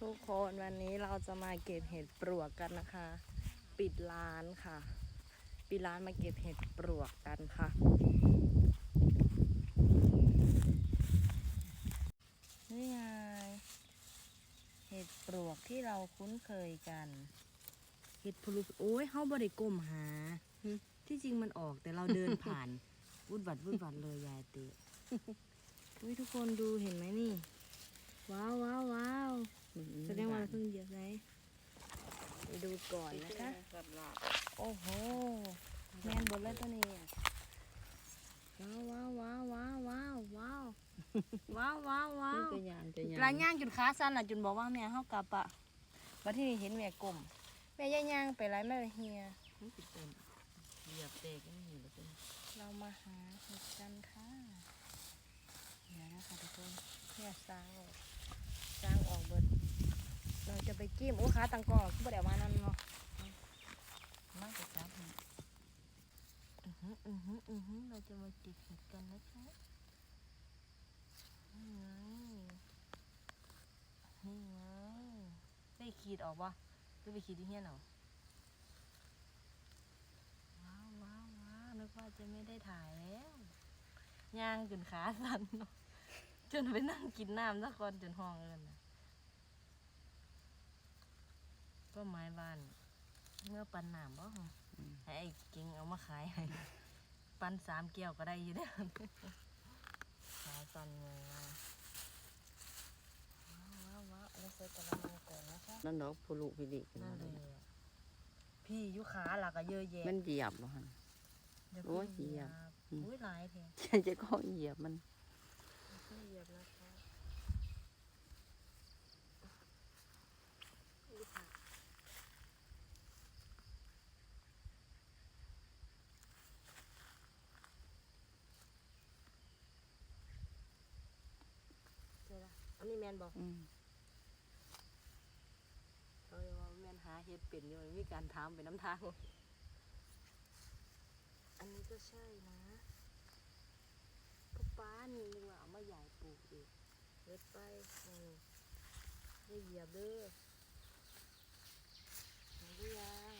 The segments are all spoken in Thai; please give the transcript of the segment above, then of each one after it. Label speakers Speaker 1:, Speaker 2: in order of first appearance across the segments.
Speaker 1: ทุกคนวันนี้เราจะมาเก็บเห็ดปลวกกันนะคะ ปิดร้านค่ะ ปิดร้านมาเก็บเห็ดปลวกกันค่ะ นี่ไงเห็ดปลวกที่เราคุ้นเคยกันเห็ดพลุโอ้ยเฮาบ่ได้ก้มหา ที่จริงมันออกแต่เราเดินผ่านวุดวัดวุดวัดเลยยายเตะอุ้ยทุกคนดูเห็นไหมนี่ ว้าวว้าวว้าว แสดงว่าเราเพิ่งเหยียบไรไปดูก่อนนะคะโอ้โหแมนบนเลยตัวนี้อะว้าวว้าวว้าวว้าวว้าวว้าวว้าวว้าวว้าว
Speaker 2: จะยางจะยาง
Speaker 1: ลายย่างจุดขาสั้นล่ะจุนบอกว่าแม่เฮากลับอะวันที่นี่เห็นแม่กลมแม่ย่างย่างไปไรแม่เลยเฮีย
Speaker 2: มันติดเต็มเหยียบเตะก็ไม่อยู่แล้วเป็น
Speaker 1: เรามาหาเห็ดกันค่ะเดี๋ยวนะคะทุกคนเนี่ยสร้างออกสร้างออกเบิด เราจะไปกิ้มโอ้ขาตังกอกก็บ่ได้เอามานั่นเนาะ
Speaker 2: มากกว่าจับ
Speaker 1: อือหืออือหืออือหือเราจะมาติดเห็ดกันนะคะนี่ไงนี่ไงได้ขีดออกปะหรือไปขีดที่เฮียนเอาว้าวว้าวว้าวนึกว่าจะไม่ได้ถ่ายแล้วย่างจนขาสั่นเนาะจนไปนั่งกินน้ำสักคนจนห้องเอินนะ ก็ไม้บ้าน เมื่อปันน้ำบ่ฮะให้ไอ้เก่งเอามาขายให้ปันสามแก้วก็ได้อยู่เด้อขายปันเลยว้าวว้าวว้าวเราใส่กระมังก่อนนะคะ
Speaker 2: นั่นดอกผู้ลูกพี่ดิขึ้น
Speaker 1: นั่
Speaker 2: มาน
Speaker 1: เล
Speaker 2: เลยย
Speaker 1: อะพี่อยุขาหลักก็เยอะแยะ
Speaker 2: มันเหยียบเหรอฮะ
Speaker 1: เดี๋ว
Speaker 2: โอ้ย
Speaker 1: พี่
Speaker 2: เหยียบอืม
Speaker 1: อุ้ยหลายแท้
Speaker 2: ฉันจะก็เหยียบมัน
Speaker 1: พี่เหยียบนะคะอุ๊ยค่ะเจ อละอันนี้แมนบอก
Speaker 2: อืม
Speaker 1: เราจะว่าแม่นหาเห็ดเป็นอยู่มีการถามไปน้ำทาง อันนี้ก็ใช่นะก็ป้านี่นึกว่าเอามาใหญ่ปลูกอีกเฮ็ดไปอืมได้เหยียบเด้อเห็นหรือยัง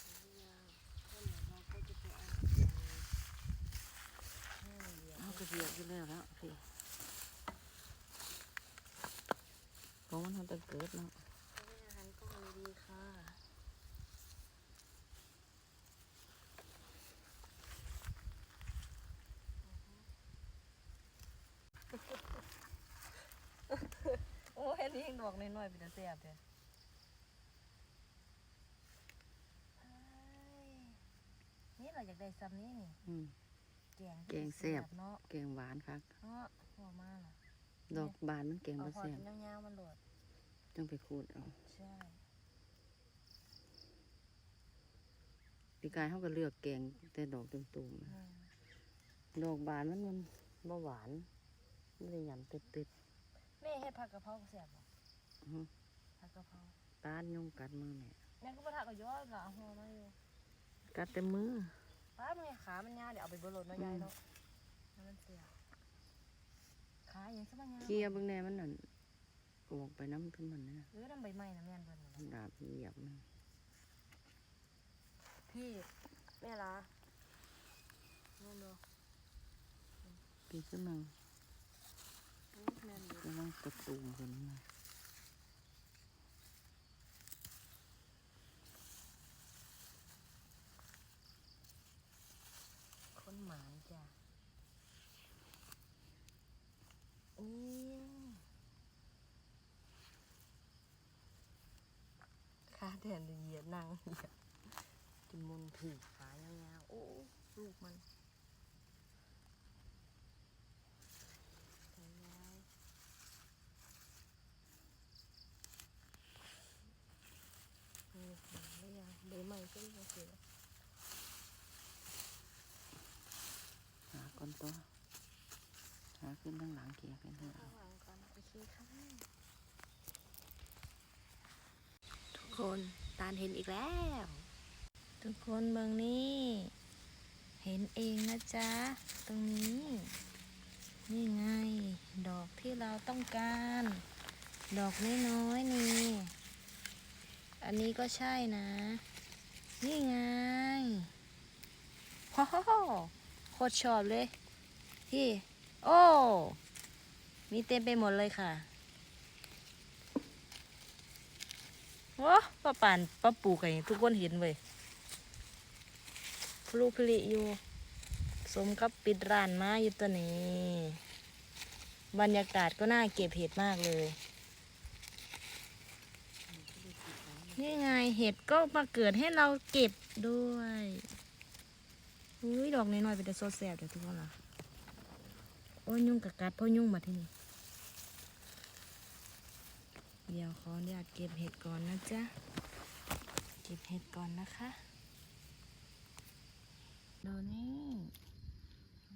Speaker 1: เห็นหรือยังถ้าหมดเราก็จะไปเอาให้เหยียบ
Speaker 2: เอากระเหยียบอยู่แล้วแล้วพี่เพราะ มันทำแต่เกิดเนาะ
Speaker 1: ให้อาหารกล้องดีๆค่ะโอ้เห็นนี่ดอกน้อยๆเป็นตาแซ่บแท้เอ้ยนี่เราอยากได้ซ้ำนี้นี่
Speaker 2: อืม
Speaker 1: แกง
Speaker 2: แกงแซ่บ
Speaker 1: เนาะ
Speaker 2: แกงหวานครับ
Speaker 1: เนาะหัวมาล่ะ
Speaker 2: ดอกบานมันแกง
Speaker 1: เอา
Speaker 2: บ่
Speaker 1: พอ
Speaker 2: แซ่บ
Speaker 1: เป็นยาวๆมันโหลด
Speaker 2: ต้องไปขูดเอา
Speaker 1: ใช่
Speaker 2: ปีกายเขาก็เลือกแกงแต่ดอกตุ่มๆ
Speaker 1: อื
Speaker 2: นะ
Speaker 1: ม
Speaker 2: ดอกบานมันมันบ่หวานไม่ได้หยำติด
Speaker 1: แม่เฮ็ดผักกะเพราก็แซ่บบ่
Speaker 2: ๆอื้อหือ
Speaker 1: ผักกะเพรา
Speaker 2: ตานยุงกัดมือแม่
Speaker 1: แม่ก็บ่ทักก็ย้อยละหัวมาอยู่
Speaker 2: กัดแต่มือ
Speaker 1: ป้ามึงไงขามันยาวเดี๋ยวเอาไปเบนรถเนาะ
Speaker 2: อืม
Speaker 1: ยายเนาะแล้วมันเสียขาอย่างซะมันยาว
Speaker 2: เคลียร์เบางแน่มันนั่น ออกไปน้ำขึ้นมันนะ
Speaker 1: เออน้ำใบไม้นะแม่นเบิ่นนั่นล่ะ
Speaker 2: ดาบเหยียบมัน
Speaker 1: พี่แม่ละแม่นบ่
Speaker 2: ปีขึ้นมา
Speaker 1: อืมแม่นอยู่
Speaker 2: กำลังกระตูมขึ้นมา
Speaker 1: คนหมานจ้ะนี่ ขาแทนเหยียดนั่งเหยียดจมุนผีขายาวๆโอ้ลูกมันยายนี่เห็นหรือยังใหม่ก็ยังเสีย
Speaker 2: หาก้นตัวหาขึ้นข้างหลังเกียร์กันเถอะ
Speaker 1: ระหว่างก่อนโอเคค่ะทุก คน ตาลเห็นอีกแล้ว ทุกคนเมืองนี้ เห็นเองนะจ๊ะ ตรงนี้ นี่ไง ดอกที่เราต้องการ ดอกน้อยๆนี่ อันนี้ก็ใช่นะ นี่ไงโอ้โหโคตรชอบเลย พี่ โอ้ มีเต็มไปหมดเลยค่ะ ว้าป้าป่านป้าปลูกไงทุกคนเห็นเว้ยพลูพลิอยู่ สมกับปิดร้านมาอยู่ตัวนี้ บรรยากาศก็น่าเก็บเห็ดมากเลย นี่ไงเห็ดก็มาเกิดให้เราเก็บด้วยอุ้ยดอกน้อยๆเป็นแต่โซแซบเดี๋ยวทุกคนล่ะ โอ้ยยุ่งกับกัดพราะยุ่งมาที่นี่ เดี๋ยวขออนุญาตเก็บเห็ดก่อนนะจ๊ะ เก็บเห็ดก่อนนะคะดูนี่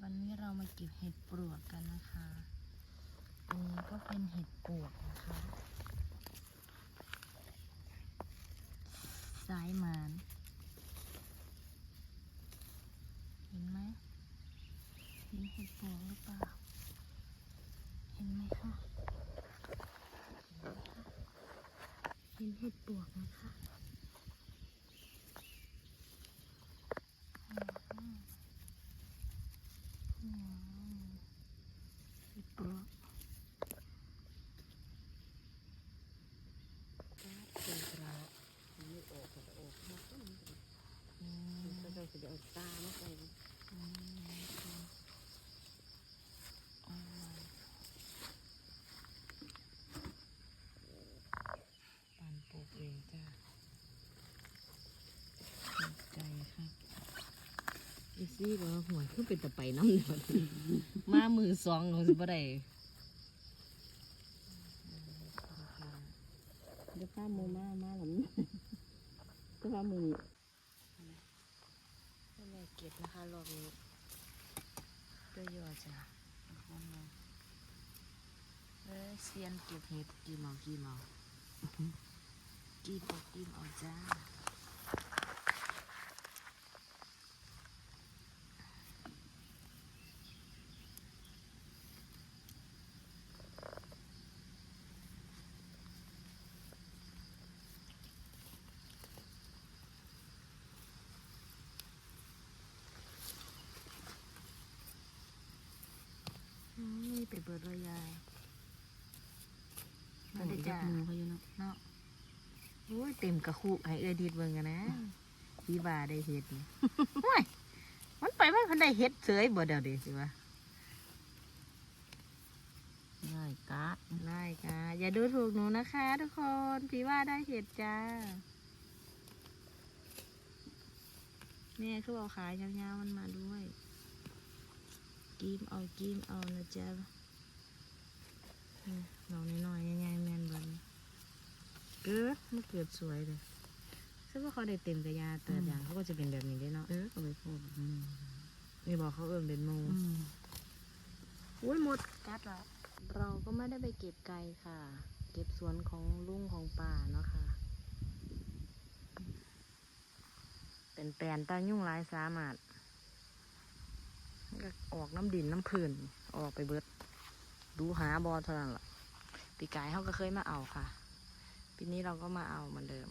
Speaker 1: วันนี้เรามาเก็บเห็ดปลวกกันนะคะ อันนี้ก็เป็นเห็ดปลวกนะคะ สายมานเห็นไหมเห็นเห็ดปลวกหรือเปล่า เห็นไหมคะ เห็นเห็ดปวกนะคะอืมอืมเห็ดปลวก
Speaker 2: เป็นกระไม่ออกก็จะออกมาต้น
Speaker 1: อืม
Speaker 2: ก็จะจะเอาตามาใส่
Speaker 1: อืมอืมปั่นปลูกเองจ้าใจค่ะอี ซี่บอกว่าหัวคือเป็นตะไปน้ำเดือดมามือสองเราสิบ่ได้
Speaker 2: เดี๋ยวป้าโมมามาหลังก็ว่ามือ
Speaker 1: แม่เก็บนะคะรอบนี้ด้วยยอจ้ะเอ้ยเซียนเก็บเห็ดกินเอากินเอากินเอากินเอาจ้า เบิดเลยยาย
Speaker 2: หมดจับมือเขาอยู่เนาะ
Speaker 1: เนาะโอ้ยเต็มกระคุให้เออดีดเบิ่งกันนะพี่บาได้เห็ดนี่โอ้ยมันไปมันคันได้เห็ดเสยบ่เดี๋ยวดิสิวะ
Speaker 2: ง่ายกะ
Speaker 1: ได้ค่ะอย่าดูถูกหนูนะคะ ทุกคนพี่ว่าได้เห็ดจ้าแม่คือเอาขายยาวๆมันมาด้วยกิมเอากิมเอานะจ๊ะ นี่เราน้อยๆง่ายๆแมนบันเกิดมันเกิดสวยเลยซึ่งว่าเขาได้เต็มกระยาแต่อย่างเขาก็จะเป็นแบบนี้ได้เนาะ
Speaker 2: เออเอาไปพูดอืม
Speaker 1: นี่บอกเขาเอิ่มเป็นโม
Speaker 2: อืม
Speaker 1: อุ้ยหมดกัดละเราก็ไม่ได้ไปเก็บไก่ค่ะ เก็บสวนของลุงของป่าเนาะค่ะ เป็นแปลนตายุ่งหลายสามารถก็ออกน้ำดินน้ำพื้นออกไปเบิด ดูหาบอเท่านั้นแหละปีกายเขาก็เคยมาเอาค่ะ ปีนี้เราก็มาเอาเหมือนเดิม